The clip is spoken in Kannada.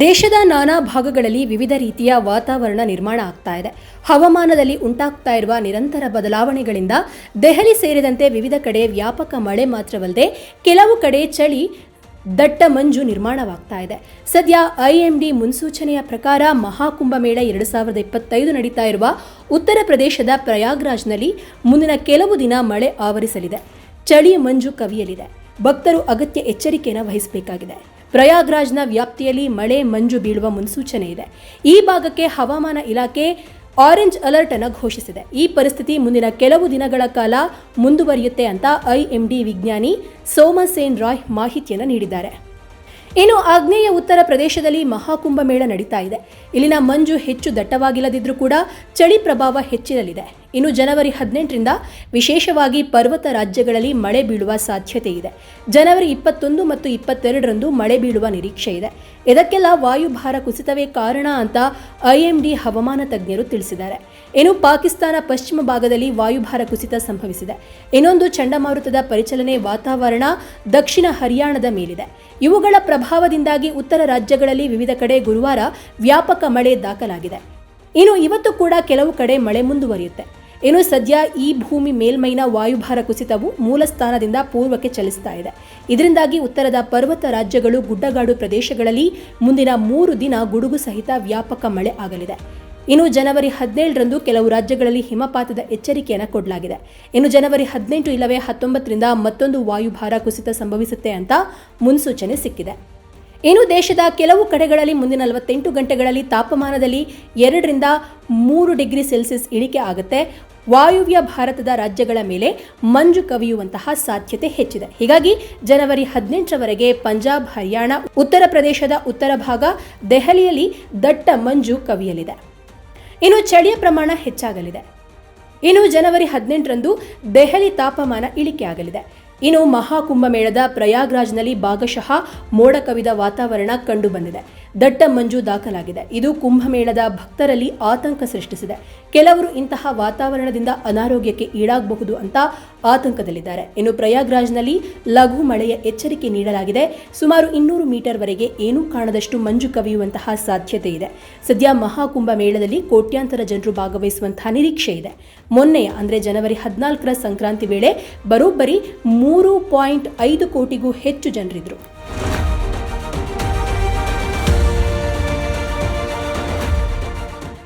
ದೇಶದ ನಾನಾ ಭಾಗಗಳಲ್ಲಿ ವಿವಿಧ ರೀತಿಯ ವಾತಾವರಣ ನಿರ್ಮಾಣ ಆಗ್ತಾ ಇದೆ. ಹವಾಮಾನದಲ್ಲಿ ಉಂಟಾಗ್ತಾ ಇರುವ ನಿರಂತರ ಬದಲಾವಣೆಗಳಿಂದ ದೆಹಲಿ ಸೇರಿದಂತೆ ವಿವಿಧ ಕಡೆ ವ್ಯಾಪಕ ಮಳೆ ಮಾತ್ರವಲ್ಲದೆ ಕೆಲವು ಕಡೆ ಚಳಿ, ದಟ್ಟ ಮಂಜು ನಿರ್ಮಾಣವಾಗ್ತಾ ಇದೆ. ಸದ್ಯ ಐಎಂಡಿ ಮುನ್ಸೂಚನೆಯ ಪ್ರಕಾರ ಮಹಾಕುಂಭಮೇಳ ಎರಡು ಸಾವಿರದ ಇಪ್ಪತ್ತೈದು ನಡೀತಾ ಇರುವ ಉತ್ತರ ಪ್ರದೇಶದ ಪ್ರಯಾಗ್ರಾಜ್ನಲ್ಲಿ ಮುಂದಿನ ಕೆಲವು ದಿನ ಮಳೆ ಆವರಿಸಲಿದೆ. ಚಳಿ ಮಂಜು ಕವಿಯಲಿದೆ. ಭಕ್ತರು ಅಗತ್ಯ ಎಚ್ಚರಿಕೆಯನ್ನು ವಹಿಸಬೇಕಾಗಿದೆ. ಪ್ರಯಾಗ್ರಾಜ್ನ ವ್ಯಾಪ್ತಿಯಲ್ಲಿ ಮಳೆ ಮಂಜು ಬೀಳುವ ಮುನ್ಸೂಚನೆ ಇದೆ. ಈ ಭಾಗಕ್ಕೆ ಹವಾಮಾನ ಇಲಾಖೆ ಆರೆಂಜ್ ಅಲರ್ಟ್ ಅನ್ನು ಘೋಷಿಸಿದೆ. ಈ ಪರಿಸ್ಥಿತಿ ಮುಂದಿನ ಕೆಲವು ದಿನಗಳ ಕಾಲ ಮುಂದುವರಿಯುತ್ತೆ ಅಂತ ಐಎಂಡಿ ವಿಜ್ಞಾನಿ ಸೋಮಸೇನ್ ರಾಯ್ ಮಾಹಿತಿಯನ್ನು ನೀಡಿದ್ದಾರೆ. ಇನ್ನು ಆಗ್ನೇಯ ಉತ್ತರ ಪ್ರದೇಶದಲ್ಲಿ ಮಹಾಕುಂಭ ಮೇಳ ನಡೀತಾ ಇದೆ. ಇಲ್ಲಿನ ಮಂಜು ಹೆಚ್ಚು ದಟ್ಟವಾಗಿಲ್ಲದಿದ್ರೂ ಕೂಡ ಚಳಿ ಪ್ರಭಾವ ಹೆಚ್ಚಿರಲಿದೆ. ಇನ್ನು ಜನವರಿ ಹದಿನೆಂಟರಿಂದ ವಿಶೇಷವಾಗಿ ಪರ್ವತ ರಾಜ್ಯಗಳಲ್ಲಿ ಮಳೆ ಬೀಳುವ ಸಾಧ್ಯತೆ ಇದೆ. ಜನವರಿ ಇಪ್ಪತ್ತೊಂದು ಮತ್ತು ಇಪ್ಪತ್ತೆರಡರಂದು ಮಳೆ ಬೀಳುವ ನಿರೀಕ್ಷೆ ಇದೆ. ಇದಕ್ಕೆಲ್ಲ ವಾಯುಭಾರ ಕುಸಿತವೇ ಕಾರಣ ಅಂತ ಐಎಂಡಿ ಹವಾಮಾನ ತಜ್ಞರು ತಿಳಿಸಿದ್ದಾರೆ. ಇನ್ನು ಪಾಕಿಸ್ತಾನ ಪಶ್ಚಿಮ ಭಾಗದಲ್ಲಿ ವಾಯುಭಾರ ಕುಸಿತ ಸಂಭವಿಸಿದೆ. ಇನ್ನೊಂದು ಚಂಡಮಾರುತದ ಪರಿಚಲನೆ ವಾತಾವರಣ ದಕ್ಷಿಣ ಹರಿಯಾಣದ ಮೇಲಿದೆ. ಇವುಗಳ ಪ್ರಭಾವದಿಂದಾಗಿ ಉತ್ತರ ರಾಜ್ಯಗಳಲ್ಲಿ ವಿವಿಧ ಕಡೆ ಗುರುವಾರ ವ್ಯಾಪಕ ಮಳೆ ದಾಖಲಾಗಿದೆ. ಇನ್ನು ಇವತ್ತು ಕೂಡ ಕೆಲವು ಕಡೆ ಮಳೆ ಮುಂದುವರಿಯುತ್ತೆ. ಇನ್ನು ಸದ್ಯ ಈ ಭೂಮಿ ಮೇಲ್ಮೈನ ವಾಯುಭಾರ ಕುಸಿತವು ಮೂಲ ಸ್ಥಾನದಿಂದ ಪೂರ್ವಕ್ಕೆ ಚಲಿಸ್ತಾ ಇದೆ. ಇದರಿಂದಾಗಿ ಉತ್ತರದ ಪರ್ವತ ರಾಜ್ಯಗಳು, ಗುಡ್ಡಗಾಡು ಪ್ರದೇಶಗಳಲ್ಲಿ ಮುಂದಿನ ಮೂರು ದಿನ ಗುಡುಗು ಸಹಿತ ವ್ಯಾಪಕ ಮಳೆ ಆಗಲಿದೆ. ಇನ್ನು ಜನವರಿ ಹದಿನೇಳರಂದು ಕೆಲವು ರಾಜ್ಯಗಳಲ್ಲಿ ಹಿಮಪಾತದ ಎಚ್ಚರಿಕೆಯನ್ನು ಕೊಡಲಾಗಿದೆ. ಇನ್ನು ಜನವರಿ ಹದಿನೆಂಟು ಇಲ್ಲವೇ ಹತ್ತೊಂಬತ್ತರಿಂದ ಮತ್ತೊಂದು ವಾಯುಭಾರ ಕುಸಿತ ಸಂಭವಿಸುತ್ತೆ ಅಂತ ಮುನ್ಸೂಚನೆ ಸಿಕ್ಕಿದೆ. ಇನ್ನು ದೇಶದ ಕೆಲವು ಕಡೆಗಳಲ್ಲಿ ಮುಂದಿನ ನಲವತ್ತೆಂಟು ಗಂಟೆಗಳಲ್ಲಿ ತಾಪಮಾನದಲ್ಲಿ ಎರಡರಿಂದ ಮೂರು ಡಿಗ್ರಿ ಸೆಲ್ಸಿಯಸ್ ಇಳಿಕೆ ಆಗುತ್ತೆ. ವಾಯುವ್ಯ ಭಾರತದ ರಾಜ್ಯಗಳ ಮೇಲೆ ಮಂಜು ಕವಿಯುವಂತಹ ಸಾಧ್ಯತೆ ಹೆಚ್ಚಿದೆ. ಹೀಗಾಗಿ ಜನವರಿ ಹದಿನೆಂಟರವರೆಗೆ ಪಂಜಾಬ್, ಹರಿಯಾಣ, ಉತ್ತರ ಪ್ರದೇಶದ ಉತ್ತರ ಭಾಗ ದೆಹಲಿಯಲ್ಲಿ ದಟ್ಟ ಮಂಜು ಕವಿಯಲಿದೆ. ಇನ್ನು ಚಳಿಯ ಪ್ರಮಾಣ ಹೆಚ್ಚಾಗಲಿದೆ. ಇನ್ನು ಜನವರಿ ಹದಿನೆಂಟರಂದು ದೆಹಲಿ ತಾಪಮಾನ ಇಳಿಕೆಯಾಗಲಿದೆ. ಇನ್ನು ಮಹಾಕುಂಭಮೇಳದ ಪ್ರಯಾಗ್ರಾಜ್ನಲ್ಲಿ ಭಾಗಶಃ ಮೋಡ ಕವಿದ ವಾತಾವರಣ ಕಂಡುಬಂದಿದೆ. ದಟ್ಟ ಮಂಜು ದಾಖಲಾಗಿದೆ. ಇದು ಕುಂಭಮೇಳದ ಭಕ್ತರಲ್ಲಿ ಆತಂಕ ಸೃಷ್ಟಿಸಿದೆ. ಕೆಲವರು ಇಂತಹ ವಾತಾವರಣದಿಂದ ಅನಾರೋಗ್ಯಕ್ಕೆ ಈಡಾಗಬಹುದು ಅಂತ ಆತಂಕದಲ್ಲಿದ್ದಾರೆ. ಇನ್ನು ಪ್ರಯಾಗ್ರಾಜ್ನಲ್ಲಿ ಲಘು ಮಳೆಯ ಎಚ್ಚರಿಕೆ ನೀಡಲಾಗಿದೆ. ಸುಮಾರು ಇನ್ನೂರು ಮೀಟರ್ವರೆಗೆ ಏನೂ ಕಾಣದಷ್ಟು ಮಂಜು ಕವಿಯುವಂತಹ ಸಾಧ್ಯತೆ ಇದೆ. ಸದ್ಯ ಮಹಾಕುಂಭ ಮೇಳದಲ್ಲಿ ಕೋಟ್ಯಾಂತರ ಜನರು ಭಾಗವಹಿಸುವಂತಹ ನಿರೀಕ್ಷೆ ಇದೆ. ಮೊನ್ನೆಯ ಅಂದರೆ ಜನವರಿ ಹದಿನಾಲ್ಕರ ಸಂಕ್ರಾಂತಿ ವೇಳೆ ಬರೋಬ್ಬರಿ ಮೂರು ಪಾಯಿಂಟ್ ಐದು ಕೋಟಿಗೂ ಹೆಚ್ಚು ಜನರಿದ್ರು.